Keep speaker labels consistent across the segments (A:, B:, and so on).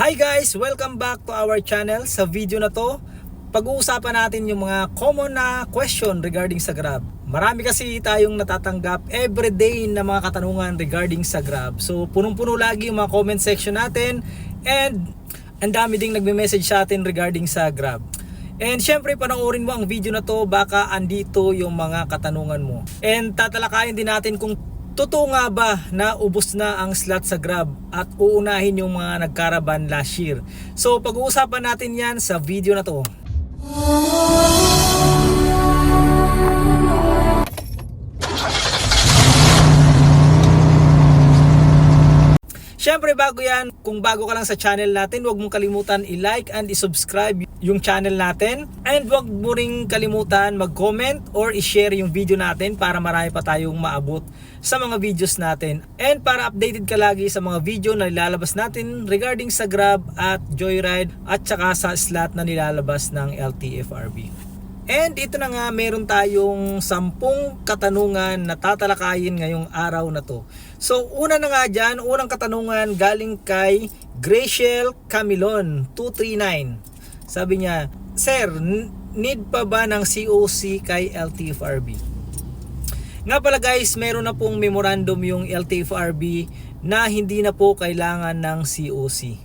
A: Hi guys! Welcome back to our channel. Sa video na to, pag-uusapan natin yung mga common na question regarding sa Grab. Marami kasi tayong natatanggap everyday na mga katanungan regarding sa Grab. So punong-puno lagi yung mga comment section natin and ang dami ding nagme-message sa atin regarding sa Grab. And syempre panoorin mo ang video na to baka andito yung mga katanungan mo. And tatalakayin din natin kung totoo nga ba na ubos na ang slot sa Grab at uunahin yung mga nagkaraban last year. So pag-uusapan natin yan sa video na to. Siyempre bago yan, kung bago ka lang sa channel natin, huwag mong kalimutan i-like and i-subscribe yung channel natin. And huwag mo ring kalimutan mag-comment or i-share yung video natin para marami pa tayong maabot sa mga videos natin. And para updated ka lagi sa mga video na nilalabas natin regarding sa Grab at Joyride at saka sa slot na nilalabas ng LTFRB. And ito na nga, meron tayong sampung katanungan na tatalakayin ngayong araw na to. So, una na nga dyan, unang katanungan galing kay Graciel Camilon, 239. Sabi niya, Sir, need pa ba ng COC kay LTFRB? Nga pala guys, meron na pong memorandum yung LTFRB na hindi na po kailangan ng COC.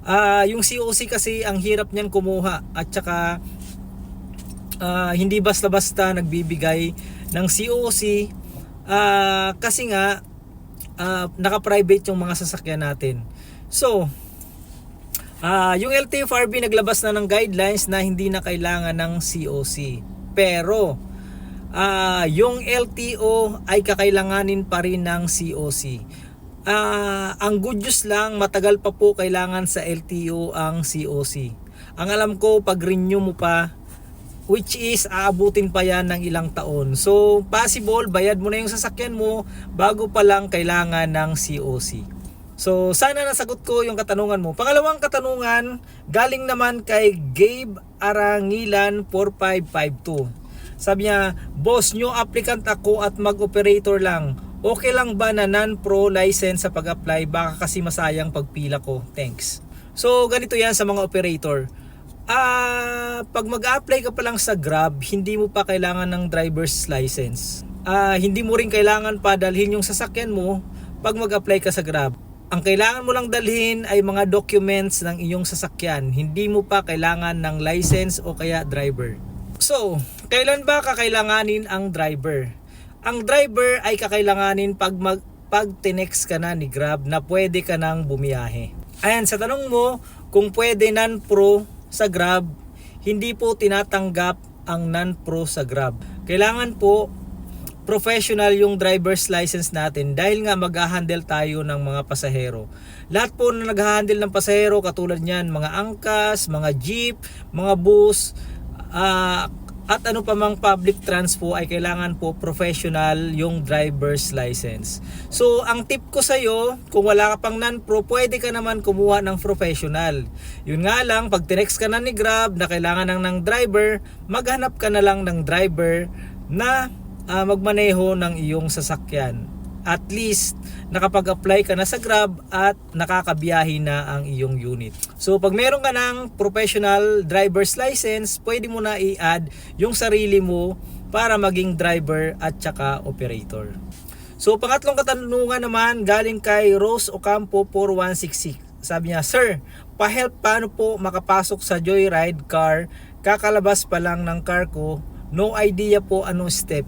A: Ah, yung COC kasi ang hirap niyan kumuha at saka ah, hindi basta-basta nagbibigay ng COC ah, kasi nga ah, naka-private yung mga sasakyan natin. So, ah, yung LTFRB naglabas na ng guidelines na hindi na kailangan ng COC. Pero, ah, yung LTO ay kakailanganin pa rin ng COC. Ah, ang good news lang, matagal pa po kailangan sa LTO ang COC. Ang alam ko, pag renew mo pa, which is aabutin pa yan ng ilang taon. So, possible, bayad mo na yung sasakyan mo bago pa lang kailangan ng COC. So, sana nasagot ko yung katanungan mo. Pangalawang katanungan, galing naman kay Gabe Arangilan 4552. Sabi niya, Boss, new applicant ako at mag-operator lang. Okay lang ba na non-pro license sa pag-apply? Baka kasi masayang pagpila ko. Thanks. So, ganito yan sa mga operator. Ah, pag mag-apply ka pa lang sa Grab, hindi mo pa kailangan ng driver's license. Ah, hindi mo rin kailangan pa dalhin yung sasakyan mo pag mag-apply ka sa Grab. Ang kailangan mo lang dalhin ay mga documents ng iyong sasakyan. Hindi mo pa kailangan ng license o kaya driver. So, kailan ba kakailanganin ang driver? Ang driver ay kakailanganin pag mag pag tinext ka na ni Grab na pwede ka nang bumiyahe. Ayan, sa tanong mo, kung pwede non-pro sa Grab, hindi po tinatanggap ang non-pro sa Grab. Kailangan po professional yung driver's license natin dahil nga mag-handle tayo ng mga pasahero. Lahat po na nag-handle ng pasahero katulad niyan, mga angkas, mga jeep, mga bus, ah, at ano pa mang public transpo ay kailangan po professional yung driver's license. So, ang tip ko sa iyo, kung wala ka pang non-pro, pwede ka naman kumuha ng professional. Yun nga lang, pag tinext ka na ni Grab na kailangan ng, ng driver, maghanap ka na lang ng driver na ah, magmaneho ng iyong sasakyan. At least nakapag-apply ka na sa Grab at nakakabiyahe na ang iyong unit. So pag meron ka ng professional driver's license, pwede mo na i-add yung sarili mo para maging driver at saka operator. So pangatlong katanungan naman galing kay Rose Ocampo 4166. Sabi niya, Sir, pa-help paano po makapasok sa Joyride car? Kakalabas pa lang ng car ko, no idea po anong step.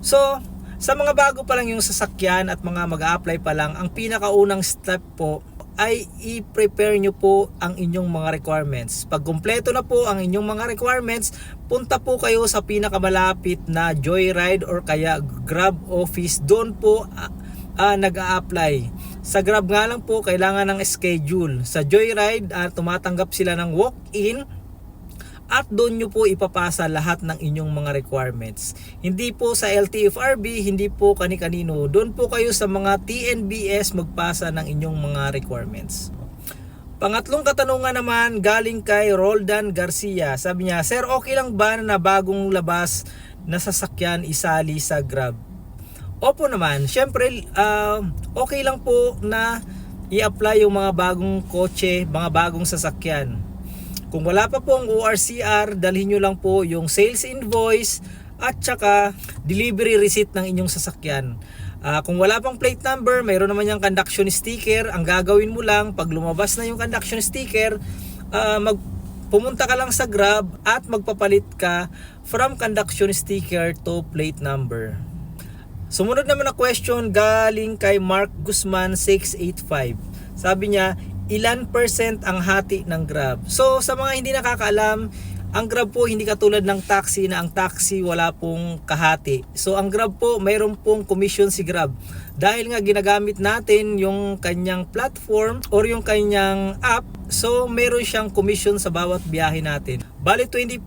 A: So, sa mga bago pa lang yung sasakyan at mga mag-a-apply pa lang, ang pinakaunang step po ay i-prepare nyo po ang inyong mga requirements. Pag kumpleto na po ang inyong mga requirements, punta po kayo sa pinakamalapit na Joyride or kaya Grab office. Doon po ah, ah, nag-a-apply. Sa Grab nga lang po, kailangan ng schedule. Sa Joyride, ah, tumatanggap sila ng walk-in at doon nyo po ipapasa lahat ng inyong mga requirements. Hindi po sa LTFRB, hindi po kani-kanino. Doon po kayo sa mga TNBS magpasa ng inyong mga requirements. Pangatlong katanungan naman galing kay Roldan Garcia. Sabi niya, Sir, okay lang ba na bagong labas na sasakyan isali sa Grab? Opo naman. Siyempre, ah, okay lang po na i-apply yung mga bagong kotse, mga bagong sasakyan. Kung wala pa pong ORCR, dalhin nyo lang po yung sales invoice at saka delivery receipt ng inyong sasakyan. Ah, kung wala pang plate number, mayroon naman yung conduction sticker. Ang gagawin mo lang, pag lumabas na yung conduction sticker, ah, mag pumunta ka lang sa Grab at magpapalit ka from conduction sticker to plate number. Sumunod naman na question galing kay Mark Guzman 685. Sabi niya, ilan percent ang hati ng Grab? So sa mga hindi nakakaalam, ang Grab po hindi katulad ng taxi na ang taxi wala pong kahati. So ang Grab po mayroon pong commission si Grab. Dahil nga ginagamit natin yung kanyang platform or yung kanyang app, so meron siyang commission sa bawat biyahe natin. Bali 20%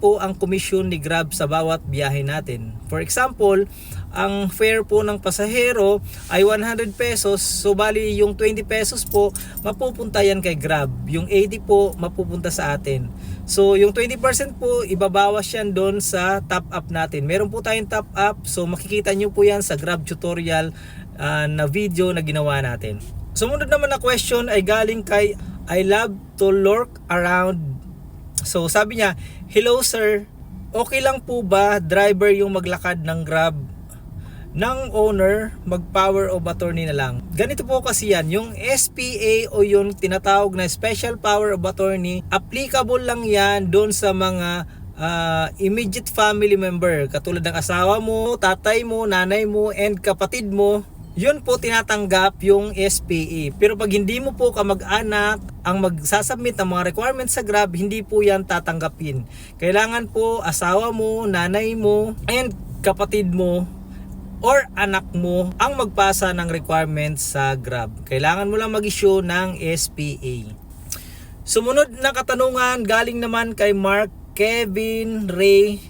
A: po ang commission ni Grab sa bawat biyahe natin. For example, ang fare po ng pasahero ay 100 pesos. So bali yung 20 pesos po mapupunta yan kay Grab. Yung 80 po mapupunta sa atin. So yung 20% po ibabawas yan doon sa top up natin. Meron po tayong top up. So makikita nyo po yan sa Grab tutorial ah, na video na ginawa natin. Sumunod naman na question ay galing kay I love to lurk around. So sabi niya, Hello sir, okay lang po ba driver yung maglakad ng Grab ng owner mag power of attorney na lang. Ganito po kasi yan, yung SPA o yung tinatawag na Special Power of Attorney, applicable lang yan doon sa mga ah, immediate family member katulad ng asawa mo, tatay mo, nanay mo, and kapatid mo. Yun po tinatanggap yung SPA. Pero pag hindi mo po kamag-anak ang magsasubmit ng mga requirements sa Grab, hindi po yan tatanggapin. Kailangan po asawa mo, nanay mo, and kapatid mo or anak mo ang magpasa ng requirements sa Grab. Kailangan mo lang mag-issue ng SPA. Sumunod na katanungan galing naman kay Mark Kevin Ray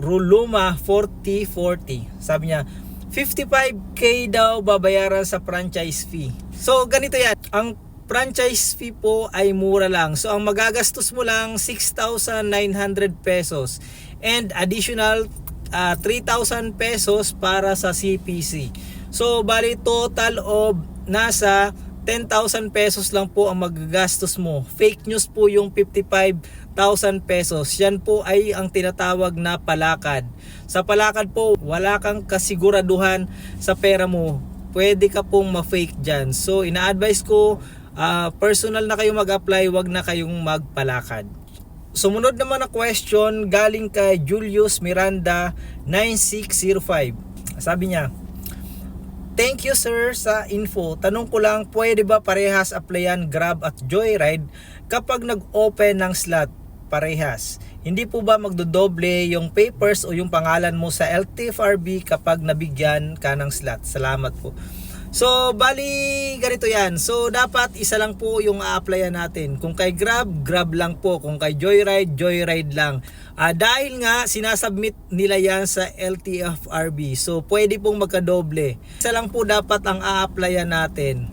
A: Ruluma 4040. Sabi niya, 55k daw babayaran sa franchise fee. So ganito yan, ang franchise fee po ay mura lang. So ang magagastos mo lang 6,900 pesos and additional ah, 3,000 pesos para sa CPC. So bali total of nasa 10,000 pesos lang po ang magagastos mo. Fake news po yung 55,000 pesos. Yan po ay ang tinatawag na palakad. Sa palakad po, wala kang kasiguraduhan sa pera mo. Pwede ka pong ma-fake dyan. So, ina-advise ko, ah, personal na kayo mag-apply, wag na kayong magpalakad. Sumunod naman na question galing kay Julius Miranda 9605. Sabi niya, Thank you sir sa info. Tanong ko lang, pwede ba parehas applyan Grab at Joyride kapag nag-open ng slot parehas? Hindi po ba magdodoble yung papers o yung pangalan mo sa LTFRB kapag nabigyan ka ng slot? Salamat po. So, bali, ganito yan. So, dapat isa lang po yung a-applyan natin. Kung kay Grab, Grab lang po. Kung kay Joyride, Joyride lang. Ah, dahil nga, sinasubmit nila yan sa LTFRB. So, pwede pong magkadoble. Isa lang po dapat ang a-applyan natin.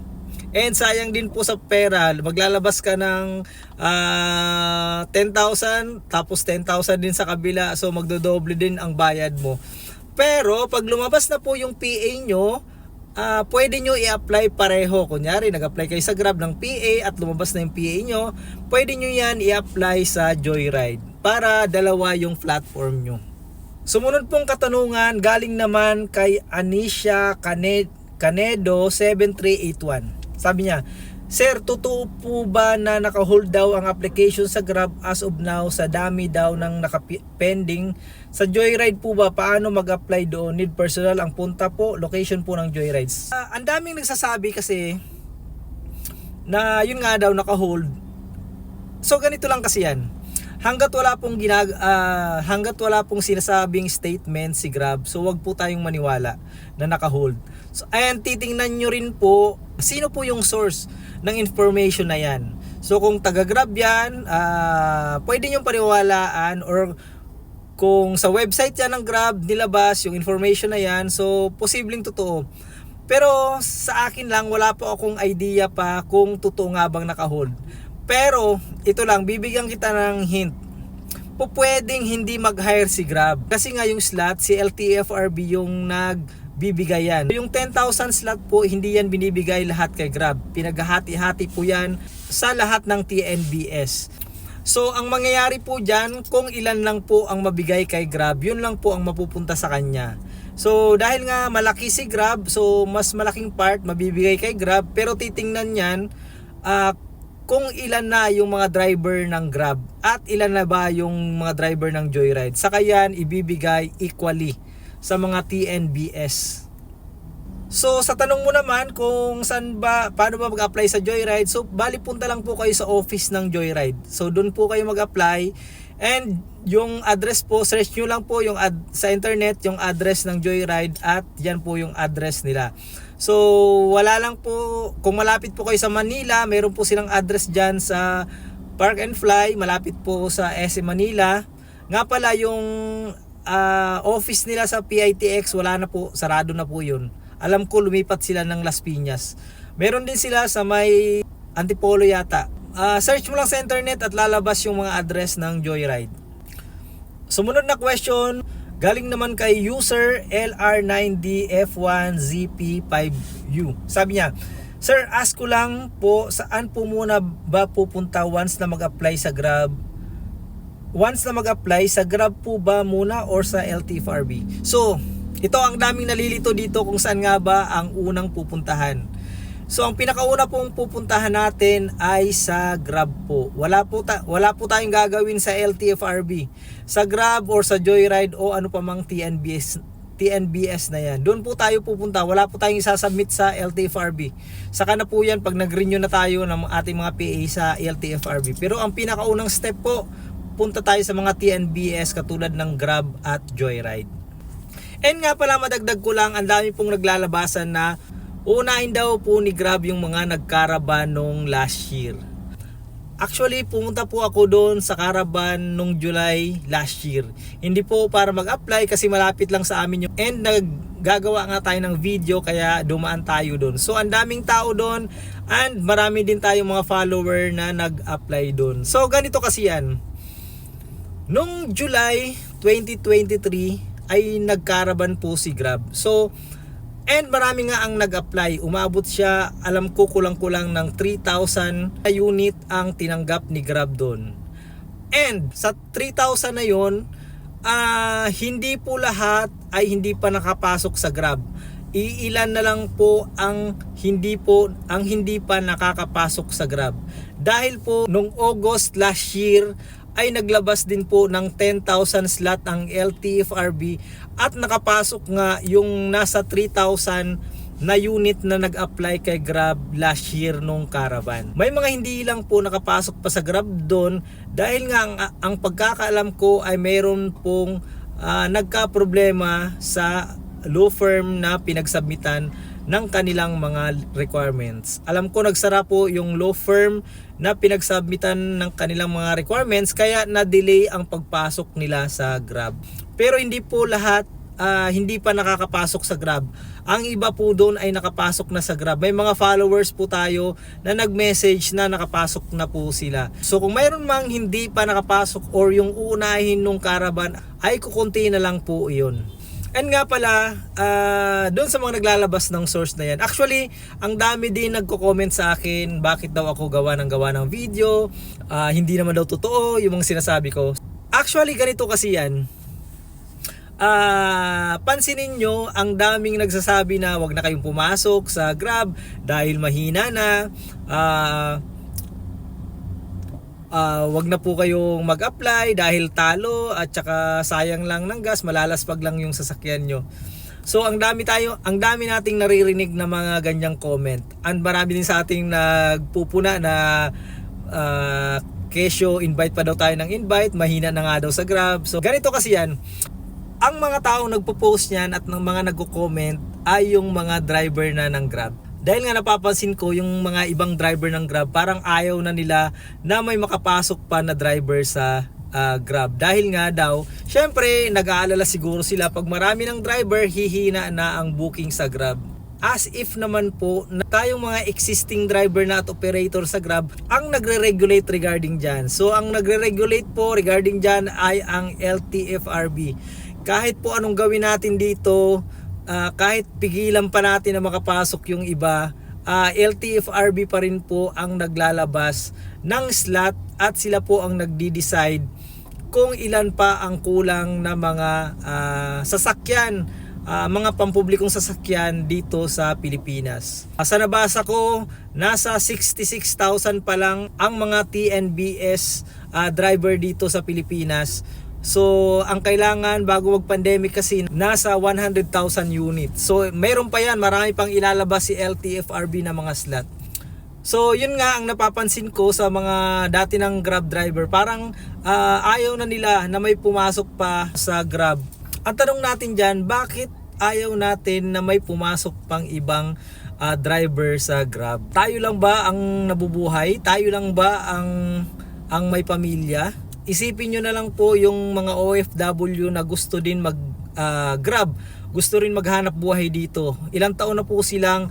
A: And sayang din po sa pera, maglalabas ka ng ah, 10,000 tapos 10,000 din sa kabila. So magdodoble din ang bayad mo. Pero pag lumabas na po yung PA nyo, ah, pwede nyo i-apply pareho. Kunyari, nag-apply kayo sa Grab ng PA at lumabas na yung PA nyo, pwede nyo yan i-apply sa Joyride para dalawa yung platform nyo. Sumunod pong katanungan galing naman kay Anisha Cane- Canedo 7381. Sabi niya, Sir, totoo po ba na naka-hold daw ang application sa Grab as of now sa dami daw ng nakapending? Sa Joyride po ba, paano mag-apply doon? Need personal ang punta po, location po ng Joyrides. Ah, ang daming nagsasabi kasi na yun nga daw naka-hold. So ganito lang kasi yan. Hanggat wala pong ginag ah, hanggat wala pong sinasabing statement si Grab, so wag po tayong maniwala na naka-hold. So ayan titingnan nyo rin po sino po yung source ng information na yan. So kung taga-Grab yan, ah, pwede nyo paniwalaan or kung sa website yan ng Grab nilabas yung information na yan, so posibleng totoo. Pero sa akin lang wala po akong idea pa kung totoo nga bang naka-hold. Pero ito lang, bibigyan kita ng hint. Po pwedeng hindi mag-hire si Grab. Kasi nga yung slot, si LTFRB yung nag bibigay yan. Yung 10,000 slot po, hindi yan binibigay lahat kay Grab. Pinaghahati-hati po yan sa lahat ng TNBS. So, ang mangyayari po dyan, kung ilan lang po ang mabigay kay Grab, yun lang po ang mapupunta sa kanya. So, dahil nga malaki si Grab, so mas malaking part mabibigay kay Grab, pero titingnan yan ah, kung ilan na yung mga driver ng Grab at ilan na ba yung mga driver ng Joyride. Saka yan ibibigay equally sa mga TNBS. So sa tanong mo naman kung saan ba, paano ba mag-apply sa Joyride, so bali punta lang po kayo sa office ng Joyride. So doon po kayo mag-apply and yung address po, search nyo lang po yung ad- sa internet yung address ng Joyride at yan po yung address nila. So wala lang po, kung malapit po kayo sa Manila, meron po silang address dyan sa Park and Fly, malapit po sa SM Manila. Nga pala yung ah, office nila sa PITX, wala na po, sarado na po yun. Alam ko lumipat sila ng Las Piñas. Meron din sila sa may Antipolo yata. Ah, search mo lang sa internet at lalabas yung mga address ng Joyride. Sumunod na question, galing naman kay user LR9DF1ZP5U. Sabi niya, Sir, ask ko lang po, saan po muna ba pupunta once na mag-apply sa Grab? Once na mag-apply, sa Grab po ba muna or sa LTFRB? So, ito ang daming nalilito dito kung saan nga ba ang unang pupuntahan. So ang pinakauna pong pupuntahan natin ay sa Grab po. Wala po ta- wala po tayong gagawin sa LTFRB. Sa Grab or sa Joyride o ano pa mang TNBS TNBS na yan. Doon po tayo pupunta. Wala po tayong isasubmit sa LTFRB. Saka na po yan pag nag-renew na tayo ng ating mga PA sa LTFRB. Pero ang pinakaunang step po, punta tayo sa mga TNBS katulad ng Grab at Joyride. And nga pala madagdag ko lang, ang dami pong naglalabasan na unahin daw po ni Grab yung mga nagkaraban nung last year. Actually, pumunta po ako doon sa caravan nung July last year. Hindi po para mag-apply kasi malapit lang sa amin yung and naggagawa nga tayo ng video kaya dumaan tayo doon. So, ang daming tao doon and marami din tayong mga follower na nag-apply doon. So, ganito kasi yan. Nung July 2023 ay nagkaraban po si Grab. So, and marami nga ang nag-apply. Umabot siya, alam ko kulang-kulang ng 3,000 na unit ang tinanggap ni Grab doon. And sa 3,000 na yon, ah hindi po lahat ay hindi pa nakapasok sa Grab. Iilan na lang po ang hindi po ang hindi pa nakakapasok sa Grab. Dahil po nung August last year ay naglabas din po ng 10,000 slot ang LTFRB at nakapasok nga yung nasa 3,000 na unit na nag-apply kay Grab last year nung caravan. May mga hindi lang po nakapasok pa sa Grab doon dahil nga ang, ang pagkakaalam ko ay mayroon pong ah, nagka-problema sa law firm na pinagsubmitan ng kanilang mga requirements. Alam ko nagsara po yung law firm na pinagsubmitan ng kanilang mga requirements kaya na-delay ang pagpasok nila sa Grab. Pero hindi po lahat ah, hindi pa nakakapasok sa Grab. Ang iba po doon ay nakapasok na sa Grab. May mga followers po tayo na nag-message na nakapasok na po sila. So kung mayroon mang hindi pa nakapasok or yung uunahin nung caravan ay kukunti na lang po iyon. And nga pala, ah, doon sa mga naglalabas ng source na yan, actually, ang dami din nagko-comment sa akin, bakit daw ako gawa ng gawa ng video, ah, hindi naman daw totoo yung mga sinasabi ko. Actually, ganito kasi yan. Ah, pansinin nyo, ang daming nagsasabi na wag na kayong pumasok sa Grab dahil mahina na. Ah, ah, wag na po kayong mag-apply dahil talo at saka sayang lang ng gas, malalaspag lang yung sasakyan nyo. So ang dami tayo, ang dami nating naririnig na mga ganyang comment. And marami din sa ating nagpupuna na ah, kesyo invite pa daw tayo ng invite, mahina na nga daw sa Grab. So ganito kasi yan. Ang mga taong nagpo-post niyan at ng mga nagko-comment ay yung mga driver na ng Grab. Dahil nga napapansin ko yung mga ibang driver ng Grab parang ayaw na nila na may makapasok pa na driver sa ah, Grab. Dahil nga daw, syempre nag-aalala siguro sila pag marami ng driver, hihina na ang booking sa Grab. As if naman po na tayong mga existing driver na at operator sa Grab ang nagre-regulate regarding dyan. So ang nagre-regulate po regarding dyan ay ang LTFRB. Kahit po anong gawin natin dito, ah, kahit pigilan pa natin na makapasok yung iba, ah, LTFRB pa rin po ang naglalabas ng slot at sila po ang nagdi-decide kung ilan pa ang kulang na mga ah, sasakyan, ah, mga pampublikong sasakyan dito sa Pilipinas. Ah, Sa nabasa ko, nasa 66,000 pa lang ang mga TNBS ah, driver dito sa Pilipinas. So, ang kailangan bago mag-pandemic kasi nasa 100,000 units. So, meron pa yan, marami pang ilalabas si LTFRB na mga slot. So yun nga ang napapansin ko sa mga dati ng Grab driver, parang ah, ayaw na nila na may pumasok pa sa Grab. Ang tanong natin diyan, bakit ayaw natin na may pumasok pang ibang ah, driver sa Grab? Tayo lang ba ang nabubuhay? Tayo lang ba ang ang may pamilya? Isipin nyo na lang po yung mga OFW na gusto din mag ah, Grab, gusto rin maghanap buhay dito. Ilang taon na po silang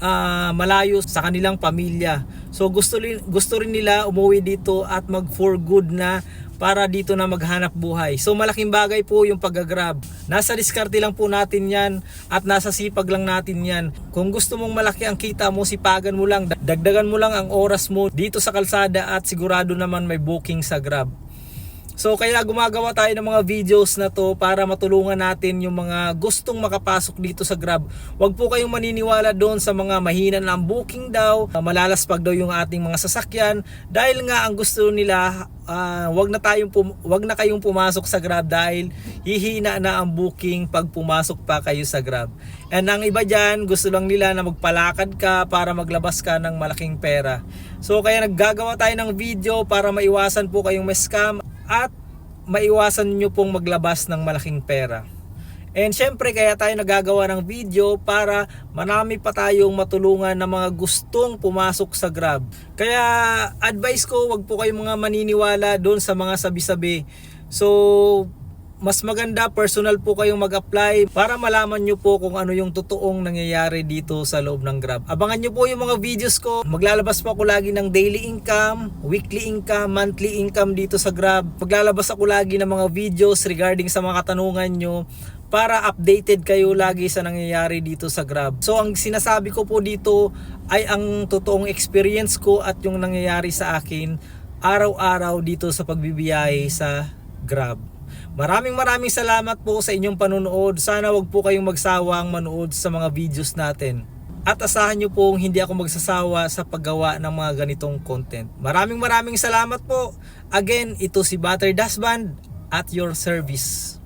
A: ah, malayo sa kanilang pamilya. So gusto rin, gusto rin nila umuwi dito at mag for good na para dito na maghanap buhay. So malaking bagay po yung pag-grab. Nasa diskarte lang po natin yan at nasa sipag lang natin yan. Kung gusto mong malaki ang kita mo, sipagan mo lang, dagdagan mo lang ang oras mo dito sa kalsada at sigurado naman may booking sa grab. So kaya gumagawa tayo ng mga videos na to para matulungan natin yung mga gustong makapasok dito sa Grab. Huwag po kayong maniniwala doon sa mga mahina na booking daw, uh, malalaspag daw yung ating mga sasakyan dahil nga ang gusto nila ah, wag na tayong pum- wag na kayong pumasok sa Grab dahil hihina na ang booking pag pumasok pa kayo sa Grab. And ang iba diyan, gusto lang nila na magpalakad ka para maglabas ka ng malaking pera. So kaya naggagawa tayo ng video para maiwasan po kayong ma-scam at maiwasan nyo pong maglabas ng malaking pera. And syempre kaya tayo nagagawa ng video para marami pa tayong matulungan ng mga gustong pumasok sa Grab. Kaya advice ko wag po kayong mga maniniwala doon sa mga sabi-sabi. So mas maganda personal po kayong mag-apply para malaman nyo po kung ano yung totoong nangyayari dito sa loob ng Grab. Abangan nyo po yung mga videos ko. Maglalabas po ako lagi ng daily income, weekly income, monthly income dito sa Grab. Maglalabas ako lagi ng mga videos regarding sa mga katanungan nyo para updated kayo lagi sa nangyayari dito sa Grab. So ang sinasabi ko po dito ay ang totoong experience ko at yung nangyayari sa akin araw-araw dito sa pagbibiyahe sa Grab. Maraming maraming salamat po sa inyong panunood. Sana wag po kayong magsawang manood sa mga videos natin. At asahan nyo pong hindi ako magsasawa sa paggawa ng mga ganitong content. Maraming maraming salamat po. Again, ito si Butter Dasband at your service.